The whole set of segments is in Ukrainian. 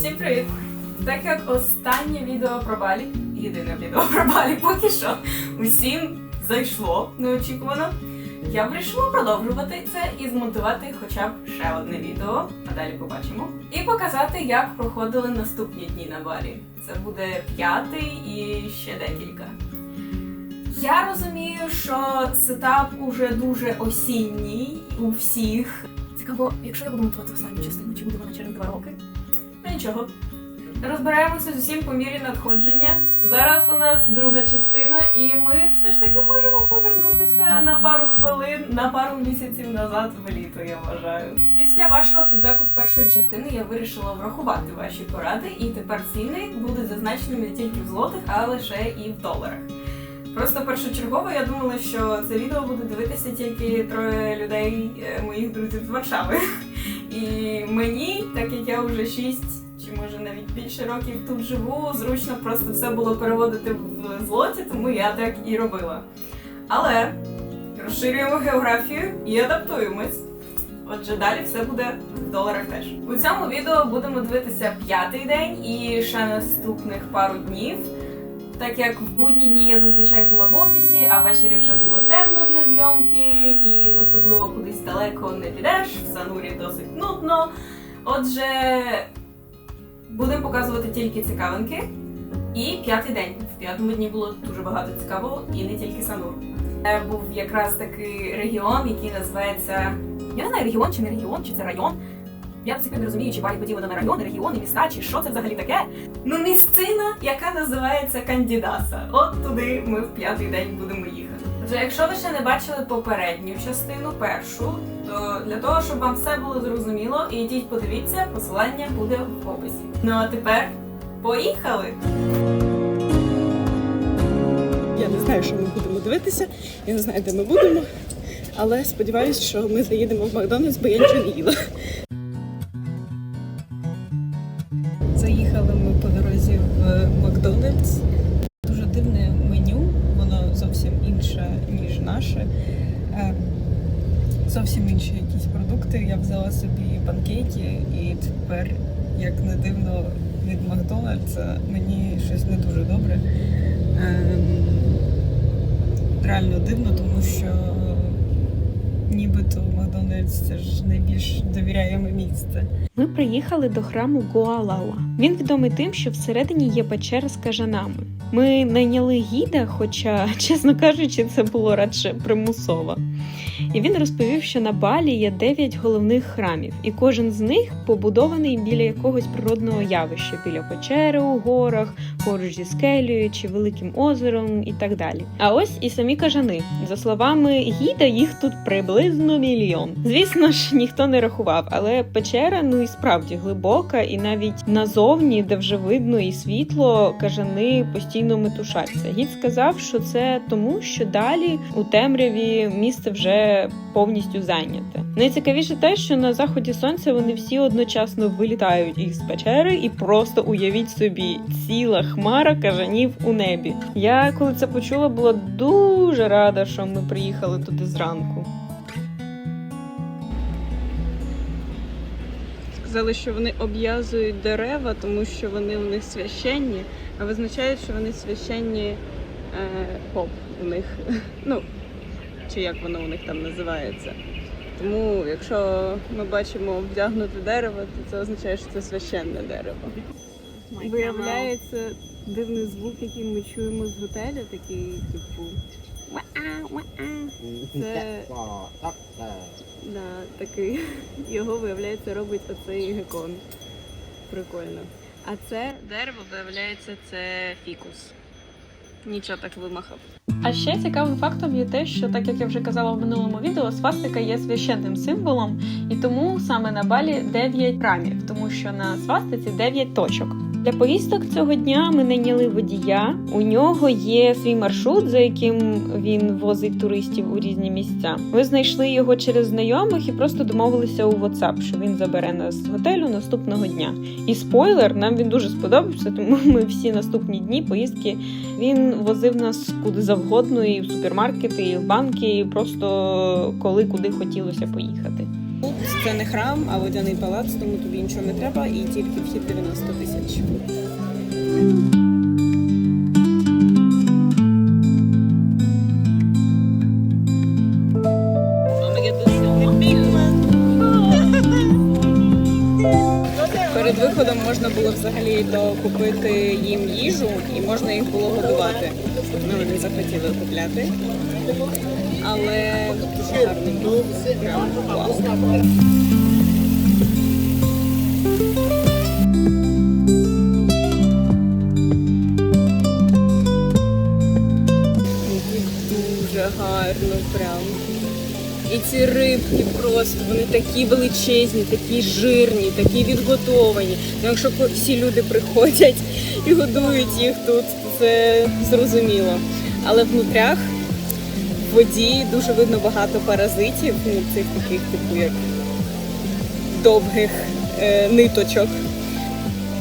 Всім привіт! Так як останнє відео про Балі, єдине відео про Балі поки що усім зайшло неочікувано. Я вирішила продовжувати це і змонтувати хоча б ще одне відео, а далі побачимо. І показати, як проходили наступні дні на Балі. Це буде п'ятий і ще декілька. Я розумію, що сетап уже дуже осінній у всіх. Цікаво, якщо я буду монтувати останню частину, чи буде вона через два роки? Ну нічого. Розбираємося з усім по мірі надходження. Зараз у нас друга частина, і ми все ж таки можемо повернутися на пару хвилин, на пару місяців назад в літо, я вважаю. Після вашого фідбеку з першої частини я вирішила врахувати ваші поради, і тепер ціни будуть зазначені не тільки в злотих, а лише і в доларах. Просто першочергово я думала, що це відео буде дивитися тільки троє людей, е, моїх друзів з Варшави. І мені, так як я вже 6 чи може навіть більше років тут живу, зручно просто все було переводити в злоті, тому я так і робила. Але розширюємо географію і адаптуємось. Отже, далі все буде в доларах теж. У цьому відео будемо дивитися п'ятий день і ще наступних пару днів. Так як в будні дні я зазвичай була в офісі, а ввечері вже було темно для зйомки, і особливо кудись далеко не підеш, в санурі досить нудно. Отже, будемо показувати тільки цікавинки. І п'ятий день. В п'ятому дні було дуже багато цікавого, і не тільки санур. Це був якраз такий регіон, який називається. Я не знаю, регіон чи не регіон, чи це район. Я до не розумію, чи Балі поділено на райони, регіони, міста, чи що це взагалі таке. Ну, місцина, яка називається Кандідаса. От туди ми в п'ятий день будемо їхати. Отже, якщо ви ще не бачили попередню частину, першу, то для того, щоб вам все було зрозуміло, ідіть подивіться, посилання буде в описі. Ну а тепер поїхали! Я не знаю, що ми будемо дивитися, я не знаю, де ми будемо, але сподіваюся, що ми заїдемо в Макдональдс, бо я нічого не їла. Заїхали ми по дорозі в Макдональдс. Дуже дивне меню, воно зовсім інше, ніж наше. Ем, Зовсім інші якісь продукти. Я взяла собі панкейки, і тепер, як не дивно, від Макдональдса мені щось не дуже добре. Ем, реально дивно, тому що нібито Макдональдс це ж найбільш довіряєме місце. Ми приїхали до храму Гуалала. Він відомий тим, що всередині є печера з кажанами. Ми найняли гіда, хоча, чесно кажучи, це було радше примусово. І він розповів, що на Балі є дев'ять головних храмів, і кожен з них побудований біля якогось природного явища, біля печери у горах, поруч зі скелею чи великим озером і так далі. А ось і самі кажани. За словами гіда, їх тут приблизно мільйон. Звісно ж, ніхто не рахував, але печера ну і справді глибока, і навіть назовні, де вже видно і світло, кажани постійно метушаться. Гід сказав, що це тому, що далі у темряві місце вже повністю зайняте. Найцікавіше те, що на заході сонця вони всі одночасно вилітають із печери, і просто уявіть собі ціла хмара кажанів у небі. Я коли це почула, була дуже рада, що ми приїхали туди зранку. Сказали, що вони обв'язують дерева, тому що вони у них священні, а визначають, що вони священні е, поп у них. Ну, чи як воно у них там називається. Тому, якщо ми бачимо вдягнуте дерево, то це означає, що це священне дерево. Виявляється дивний звук, який ми чуємо з готеля, такий типу. Це да, такий. Його виявляється робить оцей гекон. Прикольно. А це дерево, виявляється, це фікус. Нічого так вимахав. А ще цікавим фактом є те, що так як я вже казала в минулому відео, свастика є священним символом, і тому саме на балі 9 рамів, тому що на свастиці 9 точок. Для поїздок цього дня ми найняли водія. У нього є свій маршрут, за яким він возить туристів у різні місця. Ми знайшли його через знайомих і просто домовилися у WhatsApp, що він забере нас з готелю наступного дня. І спойлер, нам він дуже сподобався, тому ми всі наступні дні поїздки він возив нас куди завгодно, і в супермаркети, і в банки, і просто коли куди хотілося поїхати. Це не храм, а водяний палац, тому тобі нічого не треба і тільки вхід 90 тисяч. Перед виходом можна було взагалі то купити їм їжу і можна їх було годувати. Ми вони захотіли купляти. Але дуже гарний гарно прям. І ці рибки просто вони такі величезні, такі жирні, такі відготовані. Ну, якщо всі люди приходять і годують їх тут, це зрозуміло. Але внутрях в воді дуже видно багато паразитів, ну, цих таких, типу, як довгих е, ниточок.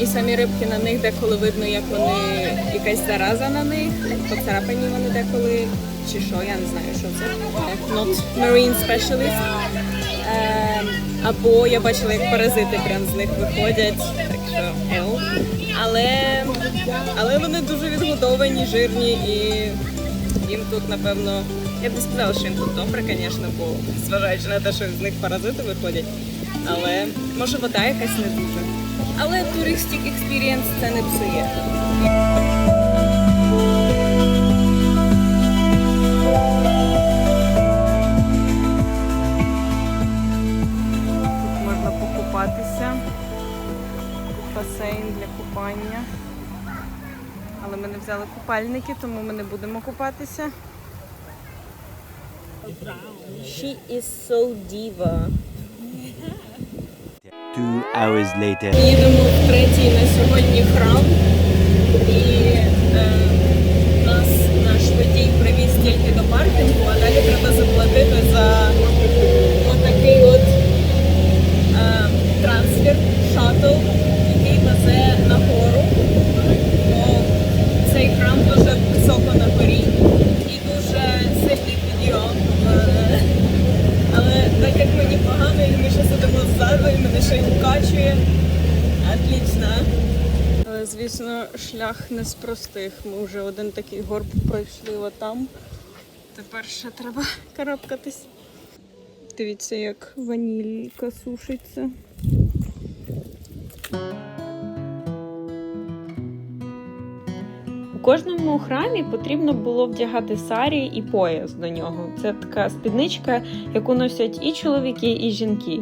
І самі рибки на них деколи видно, як вони якась зараза на них, поцарапані вони деколи, чи що, я не знаю, що це. Not marine specialist. Ем, або я бачила, як паразити прям з них виходять, так що ел. Але, але вони дуже відгодовані, жирні і їм тут, напевно, я б не сказала, що їм тут добре, звісно, бо зважаючи на те, що з них паразити виходять. Але може вода якась не дуже. Але туристик експірієнс це не псує. Тут можна покупатися. Басейн для купання. Але ми не взяли купальники, тому ми не будемо купатися. She is so diva. Two hours later. Їдемо в третій на сьогодні храм. Звісно, шлях не з простих. Ми вже один такий горб пройшли отам. Тепер ще треба карабкатись. Дивіться, як ванілька сушиться. Кожному храмі потрібно було вдягати сарі і пояс до нього. Це така спідничка, яку носять і чоловіки, і жінки.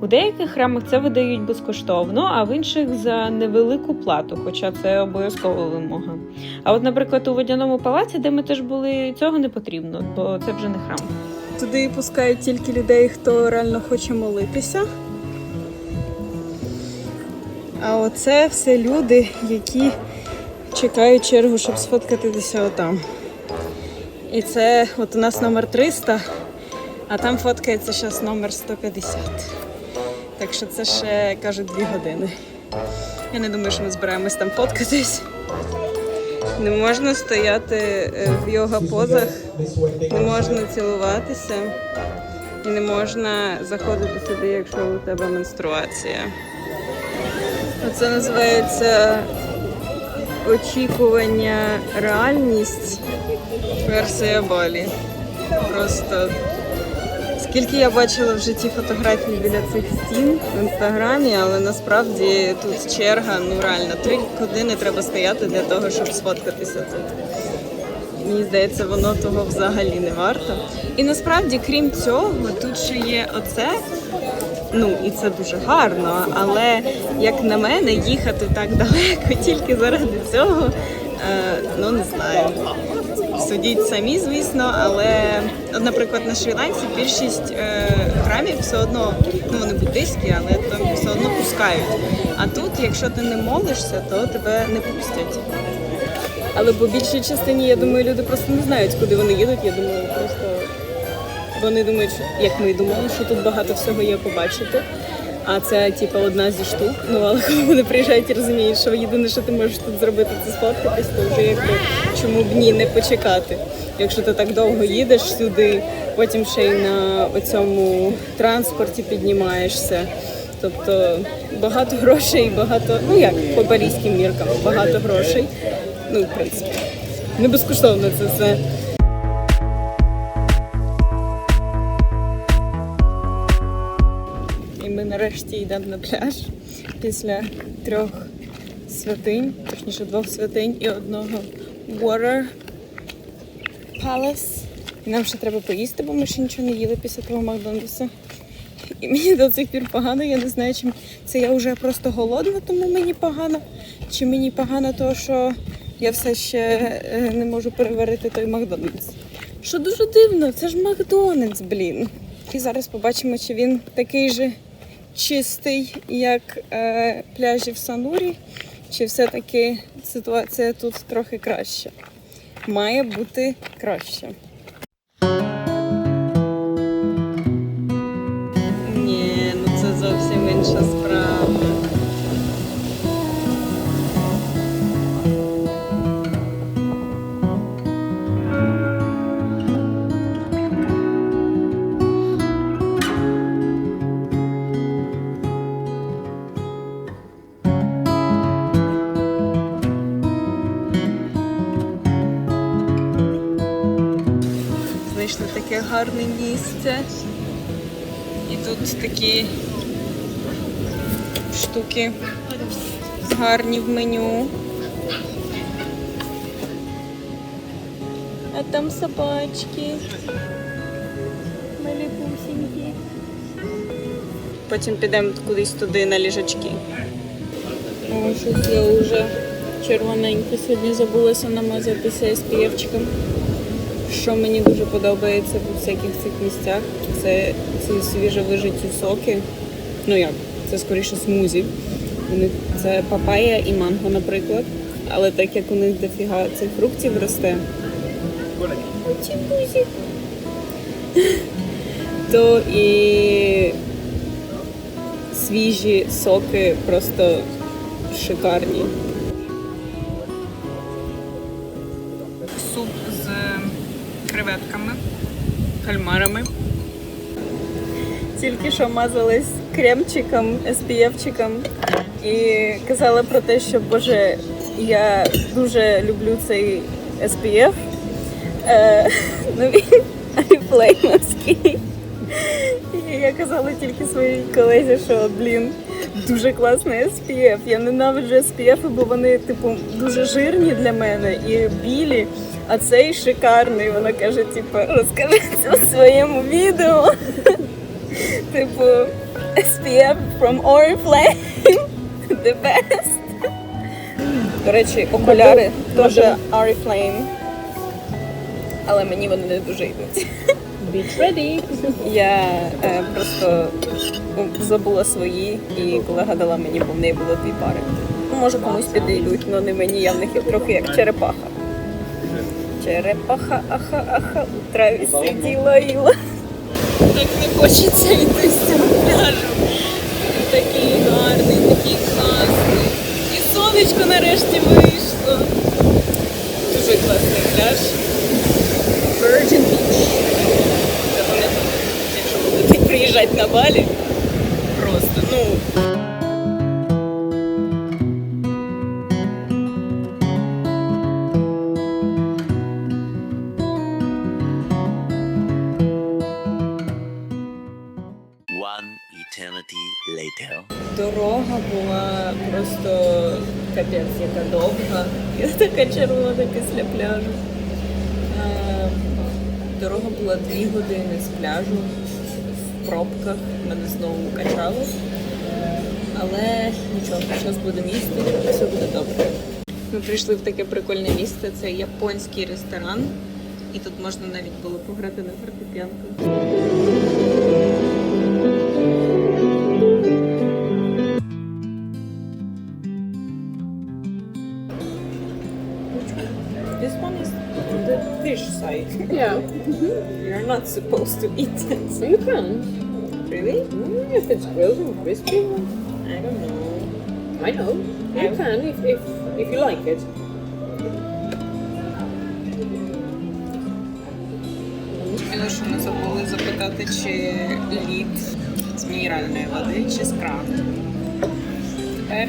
У деяких храмах це видають безкоштовно, а в інших за невелику плату, хоча це обов'язкова вимога. А от, наприклад, у водяному палаці, де ми теж були, цього не потрібно, бо це вже не храм. Туди пускають тільки людей, хто реально хоче молитися. А оце все люди, які чекають чергу, щоб сфоткатися отам. І це от у нас номер 300, а там фоткається зараз номер 150. Так що це ще кажуть дві години. Я не думаю, що ми збираємось там фоткатись. Не можна стояти е, в йога позах, не можна цілуватися і не можна заходити сюди, якщо у тебе менструація. Це називається очікування реальність версія Балі. Просто скільки я бачила в житті фотографій біля цих стін в інстаграмі, але насправді тут черга, ну реально, три години треба стояти для того, щоб сфоткатися тут. Мені здається, воно того взагалі не варто. І насправді, крім цього, тут ще є оце. Ну і це дуже гарно, але як на мене, їхати так далеко тільки заради цього, е, ну не знаю. Судіть самі, звісно, але, от, наприклад, на Шрі-Ланці більшість е, храмів все одно, ну вони буддийські, але там все одно пускають. А тут, якщо ти не молишся, то тебе не пустять. Але по більшій частині, я думаю, люди просто не знають, куди вони їдуть. Я думаю, вони думають, що, як ми думали, що тут багато всього є побачити. А це типу одна зі штук. Ну але коли вони приїжджають і розуміють, що єдине, що ти можеш тут зробити, це сфоткатись, то вже якби чому б ні не почекати. Якщо ти так довго їдеш сюди, потім ще й на цьому транспорті піднімаєшся. Тобто багато грошей, багато, ну як по балійським міркам, багато грошей. Ну, в принципі, не безкоштовно це все. Нарешті йдемо на пляж після трьох святинь, точніше двох святинь і одного water palace. І нам ще треба поїсти, бо ми ще нічого не їли після того Макдональдса. І мені до цих пір погано, я не знаю, чи це я вже просто голодна, тому мені погано. Чи мені погано, того, що я все ще е, не можу переварити той Макдональдс. Що дуже дивно, це ж Макдональдс, блін. І зараз побачимо, чи він такий же чистий, як е, пляжі в Санурі, чи все-таки ситуація тут трохи краща. Має бути краще. І тут такі штуки гарні в меню. А там собачки. Маліпусінькі. Потім підемо кудись туди на ліжачки. О, щось я вже червоненько сьогодні забулася намазатися SPF-чиком. Що мені дуже подобається в всяких цих місцях, це ці свіжовижиті соки. Ну як, це скоріше смузі. У це папая і манго, наприклад. Але так як у них дофіга цих фруктів росте, то і свіжі соки просто шикарні. Креветками, кальмарами. Тільки що мазалась кремчиком, SPF-чиком і казала про те, що Боже, я дуже люблю цей SPF. Е, ну він оріфлеймовський. І я казала тільки своїй колезі, що блін, дуже класний SPF. Я ненавиджу SPF, бо вони, типу, дуже жирні для мене і білі. А цей шикарний. Вона каже, типу, розкажи це у своєму відео. Типу, SPF from Oriflame. The best. До речі, окуляри теж Oriflame. Але мені вони не дуже йдуть. Beach ready! Я е, просто забула свої, і колега дала мені, бо в неї було дві пари. Може комусь підійдуть, але не мені, я в них трохи як черепаха. Черепаха, аха, аха, у траві сиділа іла. Так не хочеться з цього пляжу. Такий гарний, такий класний. І сонечко нарешті вийшло. Дуже класний пляж. Virgin Beach. Якщо будете приїжджати на Балі, просто, ну. Later. Дорога була просто капець, яка довга. Я така червона після пляжу. Е, Дорога була дві години з пляжу в пробках, мене знову качало. Але нічого, зараз будемо їсти, все буде добре. Ми прийшли в таке прикольне місце. Це японський ресторан. І тут можна навіть було пограти на фортепіанку. The fish side. Yeah, You're not supposed to eat it. you can. Really? Mm, if it's grilled and crispy, I don't know. I know. You Yeah. can if, if, if you like it. Що ми забули запитати, чи лід з мінеральної води, чи з крафту. Тепер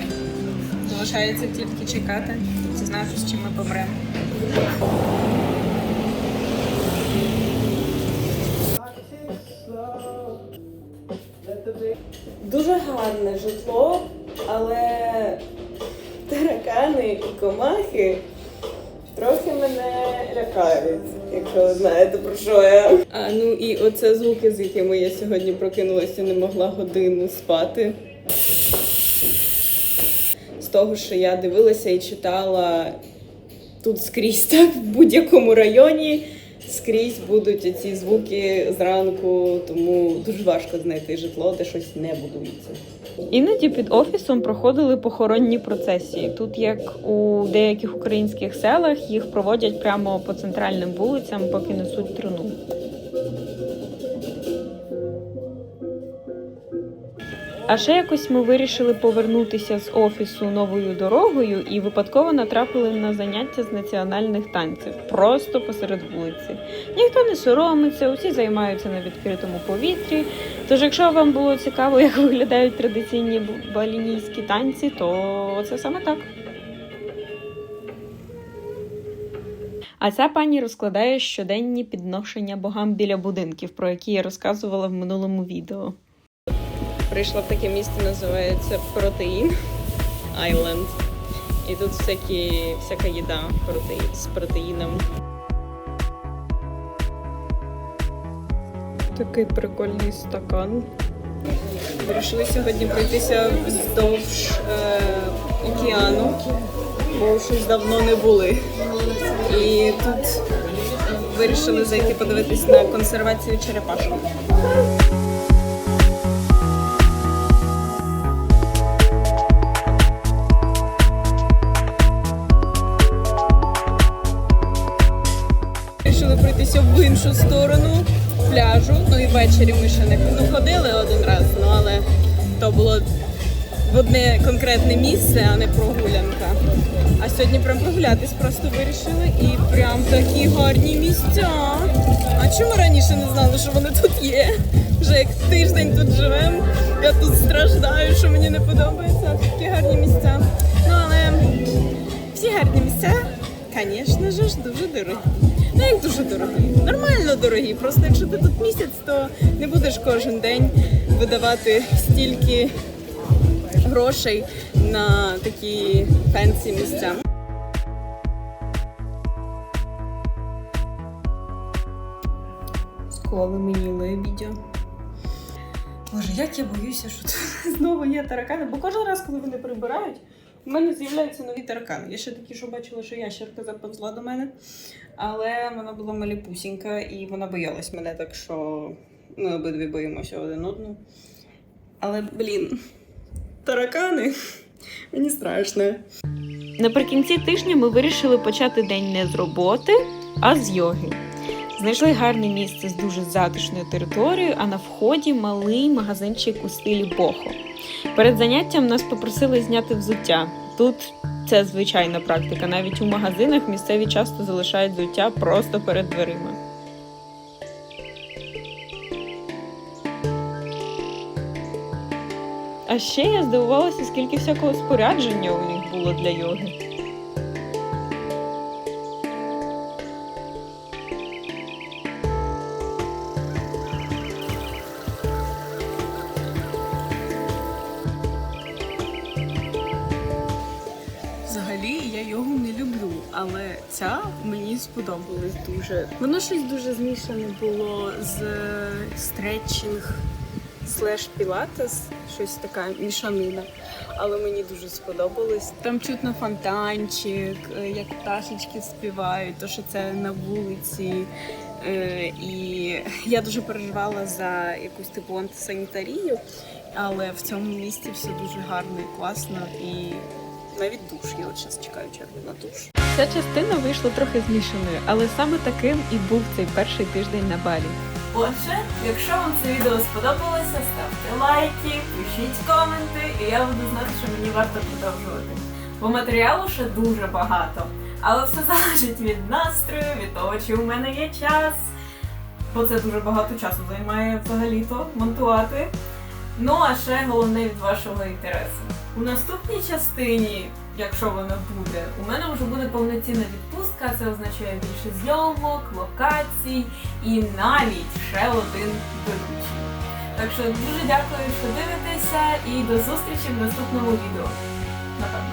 залишається тільки чекати, дізнатися, чи ми помремо. Гарне житло, але таракани і комахи трохи мене лякають, якщо ви знаєте про що я. А ну і оце звуки, з якими я сьогодні прокинулася, не могла годину спати. З того, що я дивилася і читала тут скрізь так, в будь-якому районі. Скрізь будуть ці звуки зранку, тому дуже важко знайти житло, де щось не будується. Іноді під офісом проходили похоронні процесії. Тут, як у деяких українських селах, їх проводять прямо по центральним вулицям, поки несуть труну. А ще якось ми вирішили повернутися з офісу новою дорогою і випадково натрапили на заняття з національних танців просто посеред вулиці. Ніхто не соромиться, усі займаються на відкритому повітрі. Тож, якщо вам було цікаво, як виглядають традиційні балінійські танці, то це саме так. А ця пані розкладає щоденні підношення богам біля будинків, про які я розказувала в минулому відео. Прийшла в таке місто, називається Протеїн Айленд. І тут всякі, всяка їда протеї- з протеїном. Такий прикольний стакан. Вирішили сьогодні пройтися вздовж е, океану, бо щось давно не були. І тут вирішили зайти подивитись на консервацію черепашок. Вирішили в іншу сторону пляжу. Ну і ввечері ми ще не ну, ходили один раз, ну але то було в одне конкретне місце, а не прогулянка. А сьогодні прям прогулятись просто вирішили і прям такі гарні місця. А чому раніше не знали, що вони тут є? Вже як тиждень тут живемо. Я тут страждаю, що мені не подобається. Такі гарні місця. Ну але всі гарні місця, звісно ж, дуже дорогі. Ну як дуже дорогі. Нормально дорогі. Просто якщо ти тут місяць, то не будеш кожен день видавати стільки грошей на такі фенсі місця. Сколи мені відео. Боже, як я боюся, що тут знову є таракани, бо кожен раз, коли вони прибирають, у мене з'являються нові таракани. Я ще такі, що бачила, що ящерка заповзла до мене, але вона була маліпусінька і вона боялась мене, так що ми обидві боїмося один одного. Але, блін, таракани, мені страшно. Наприкінці тижня ми вирішили почати день не з роботи, а з йоги. Знайшли гарне місце з дуже затишною територією, а на вході малий магазинчик у стилі бохо. Перед заняттям нас попросили зняти взуття. Тут це звичайна практика. Навіть у магазинах місцеві часто залишають взуття просто перед дверима. А ще я здивувалася, скільки всякого спорядження у них було для йоги. Я йогу не люблю, але ця мені сподобалась дуже. Воно щось дуже змішане було з стретчинг слеш пілатес, щось така мішанина. Але мені дуже сподобалось. Там чутно фонтанчик, е, як пташечки співають, то що це на вулиці. Е, І я дуже переживала за якусь типу антисанітарію, але в цьому місці все дуже гарно і класно. І навіть душ. Я от зараз чекаю чергу на душ. Ця частина вийшла трохи змішаною, але саме таким і був цей перший тиждень на балі. Отже, якщо вам це відео сподобалося, ставте лайки, пишіть коменти, і я буду знати, що мені варто продовжувати. Бо матеріалу ще дуже багато. Але все залежить від настрою, від того, чи у мене є час. Бо це дуже багато часу займає взагалі-то монтувати. Ну а ще головне від вашого інтересу. У наступній частині, якщо вона буде, у мене вже буде повноцінна відпустка. Це означає більше зйомок, локацій і навіть ще один ведучий. Так що дуже дякую, що дивитеся, і до зустрічі в наступному відео. Напевно.